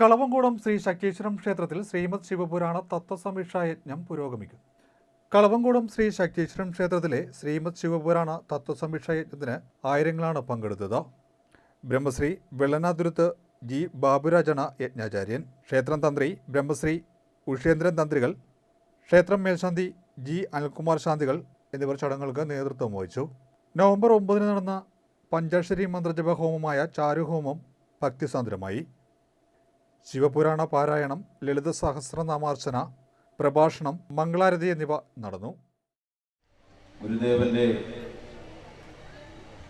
കളവങ്കോടം ശ്രീ ശക്തീശ്വരം ക്ഷേത്രത്തിൽ ശ്രീമദ് ശിവപുരാണ തത്വസമീക്ഷാ യജ്ഞം പുരോഗമിക്കും. കളവങ്കോടം ശ്രീ ശക്തീശ്വരം ക്ഷേത്രത്തിലെ ശ്രീമദ് ശിവപുരാണ തത്വസമീക്ഷാ യജ്ഞത്തിന് ആയിരങ്ങളാണ് പങ്കെടുത്തത്. ബ്രഹ്മശ്രീ വെള്ളനാതുരത്ത് ജി. ബാബുരാജണ യജ്ഞാചാര്യൻ. ക്ഷേത്രം തന്ത്രി ബ്രഹ്മശ്രീ ഉഷേന്ദ്രൻ തന്ത്രികൾ. ക്ഷേത്രം മേൽശാന്തി ജി. അനിൽകുമാർ ശാന്തികൾ എന്നിവർ ചടങ്ങുകൾക്ക് നേതൃത്വം വഹിച്ചു. നവംബർ ഒമ്പതിന് നടന്ന പഞ്ചാക്ഷരി മന്ത്രജപ ഹോമമായ ചാരുഹോമം ഭക്തിസാന്ദ്രമായി. ശിവപുരാണ പാരായണം ലളിത സഹസ്രനാമാർച്ചന പ്രഭാഷണം മംഗളാരതി എന്നിവ നടന്നു. ഗുരുദേവന്റെ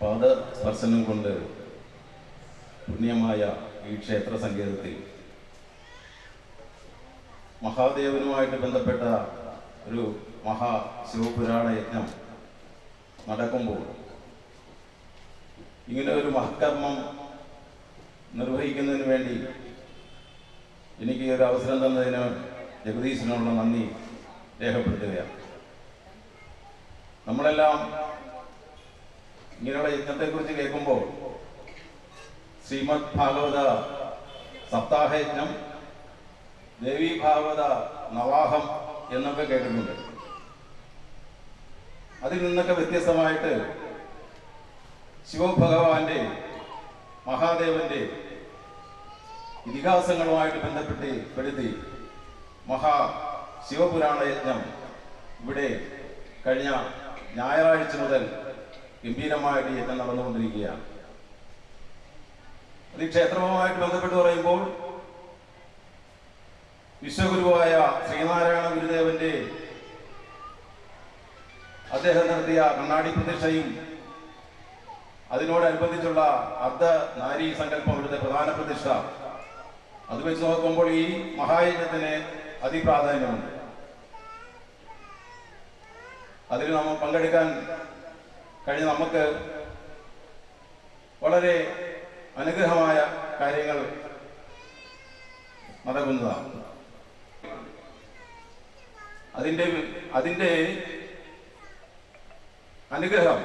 പാദസ്പർശനം കൊണ്ട് പുണ്യമായ ഈ ക്ഷേത്ര സങ്കേതത്തിൽ മഹാദേവനുമായിട്ട് ബന്ധപ്പെട്ട ഒരു മഹാ ശിവപുരാണ യജ്ഞം നടക്കുമ്പോൾ ഇങ്ങനെ ഒരു മഹകർമ്മം നിർവഹിക്കുന്നതിന് വേണ്ടി എനിക്ക് ഈ ഒരു അവസരം തന്നതിന് ജഗദീശനുള്ള നന്ദി രേഖപ്പെടുത്തുകയാണ്. നമ്മളെല്ലാം ഇങ്ങനെയുള്ള യജ്ഞത്തെക്കുറിച്ച് കേൾക്കുമ്പോൾ ശ്രീമദ് ഭാഗവത സപ്താഹയജ്ഞം ദേവി ഭാഗവത നവാഹം എന്നൊക്കെ കേട്ടിട്ടുണ്ട്. അതിൽ നിന്നൊക്കെ വ്യത്യസ്തമായിട്ട് ശിവഭഗവാന്റെ മഹാദേവന്റെ ഇതിഹാസങ്ങളുമായിട്ട് ബന്ധപ്പെട്ട് പെടുത്തി മഹാ ശിവപുരാണ യജ്ഞം ഇവിടെ കഴിഞ്ഞ ഞായറാഴ്ച മുതൽ ഗംഭീരമായിട്ട് യജ്ഞം നടന്നുകൊണ്ടിരിക്കുകയാണ്. അത് ക്ഷേത്രവുമായിട്ട് ബന്ധപ്പെട്ട് പറയുമ്പോൾ വിശ്വഗുരുവായ ശ്രീനാരായണ ഗുരുദേവന്റെ അദ്ദേഹം നടത്തിയ കണ്ണാടി പ്രതിഷ്ഠയും അതിനോടനുബന്ധിച്ചുള്ള അർദ്ധ നാരീ സങ്കല്പം ഇവിടുത്തെ പ്രധാന പ്രതിഷ്ഠ. അത് വെച്ച് നോക്കുമ്പോൾ ഈ മഹായജ്ഞത്തിന് അതിപ്രാധാന്യമുണ്ട്. അതിൽ നമ്മൾ പങ്കെടുക്കാൻ കഴിഞ്ഞ നമുക്ക് വളരെ അനുഗ്രഹമായ കാര്യങ്ങൾ നടക്കുന്നതാണ്. അതിന്റെ അതിന്റെ അനുഗ്രഹം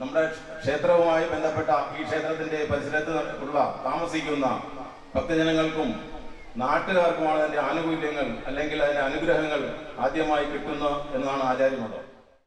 നമ്മുടെ ക്ഷേത്രവുമായി ബന്ധപ്പെട്ട ഈ ക്ഷേത്രത്തിന്റെ പരിസരത്ത് ഉള്ള താമസിക്കുന്ന ഭക്തജനങ്ങൾക്കും നാട്ടുകാർക്കുമാണ് അതിന്റെ ആനുകൂല്യങ്ങൾ അല്ലെങ്കിൽ അതിന്റെ അനുഗ്രഹങ്ങൾ ആദ്യമായി കിട്ടുന്നത് എന്നാണ് ആചാര്യമതം.